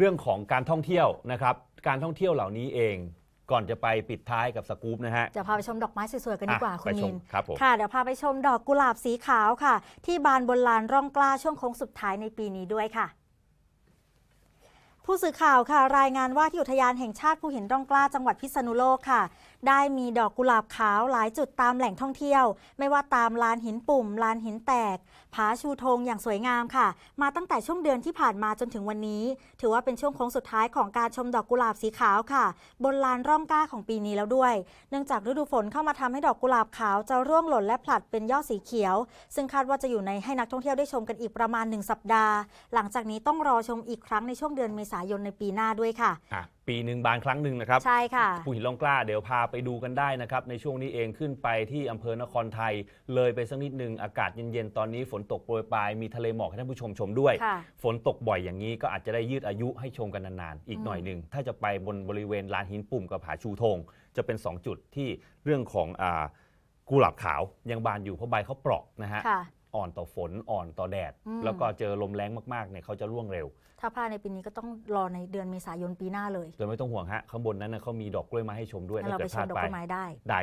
เรื่องของการท่องเที่ยวนะครับ การท่องเที่ยวเหล่านี้เอง ก่อนจะไปปิดท้ายกับสกู๊ปนะฮะ จะพาไปชมดอกไม้สวยๆกันดีกว่าอะคุณไปชมิมนครับผมค่ะเดี๋ยวพาไปชมดอกกุหลาบสีขาวค่ะ ที่บานบนลานร่องกล้าช่วงโค้งสุดท้ายในปีนี้ด้วยค่ะผู้สื่อข่าวค่ะ รายงานว่าที่อุทยานแห่งชาติภูหินร่องกล้าจังหวัดพิษณุโลกค่ะ ได้มีดอกกุหลาบขาวหลายจุดตามแหล่งท่องเที่ยว ไม่ว่าตามลานหินปุ่ม ลานหินแตก ผาชูธงอย่างสวยงามค่ะ มาตั้งแต่ช่วงเดือนที่ผ่านมาจนถึงวันนี้ ถือว่าเป็นช่วงโค้งสุดท้ายของการชมดอกกุหลาบสีขาวค่ะ บนลานร่องกล้าของปีนี้แล้วด้วย เนื่องจากฤดูฝนเข้ามาทำให้ดอกกุหลาบขาวจะร่วงหล่นและผลัดเป็นยอดสีเขียว ซึ่งคาดว่าจะอยู่ในให้นักท่องเที่ยวได้ชมกันอีกประมาณ 1 สัปดาห์ หลังจากนี้ต้องรอชมอีกครั้งในช่วงเดือนเมษายนในปีหน้าด้วยค่ะปีหนึ่งบานครั้งหนึ่งนะครับใช่ค่ะผู้หินล่องกล้าเดี๋ยวพาไปดูกันได้นะครับในช่วงนี้เองขึ้นไปที่อำเภอนครไทย เลยไปสักนิดหนึ่งอากาศเย็นๆ ตอนนี้ฝนตกโปรยปลายมีทะเลหมอกให้ท่านผู้ชมชมด้วยค่ะฝนตกบ่อยอย่างนี้ก็อาจจะได้ยืดอายุให้ชมกันนานๆ อีกอืมหน่อยหนึ่งถ้าจะไปบนบริเวณลานหินปุ่มกับผาชูธงจะเป็น 2 จุดที่เรื่องของอากุหลาบขาวยังบานอยู่เพราะใบเขาเปราะนะฮะค่ะ อ่อนต่อฝนอ่อนต่อแดด อืม แล้วก็เจอลมแรงมากๆเนี่ยเขาจะร่วงเร็ว ถ้าพลาดในปีนี้ก็ต้องรอในเดือนเมษายนปีหน้าเลยโดยไม่ต้องห่วงฮะ ข้างบนนั้นนะเขามีดอกกล้วยไม้ให้ชมด้วยงั้นถ้าเราเกิไปดชพลามดดอกไปไม้ได้ ได้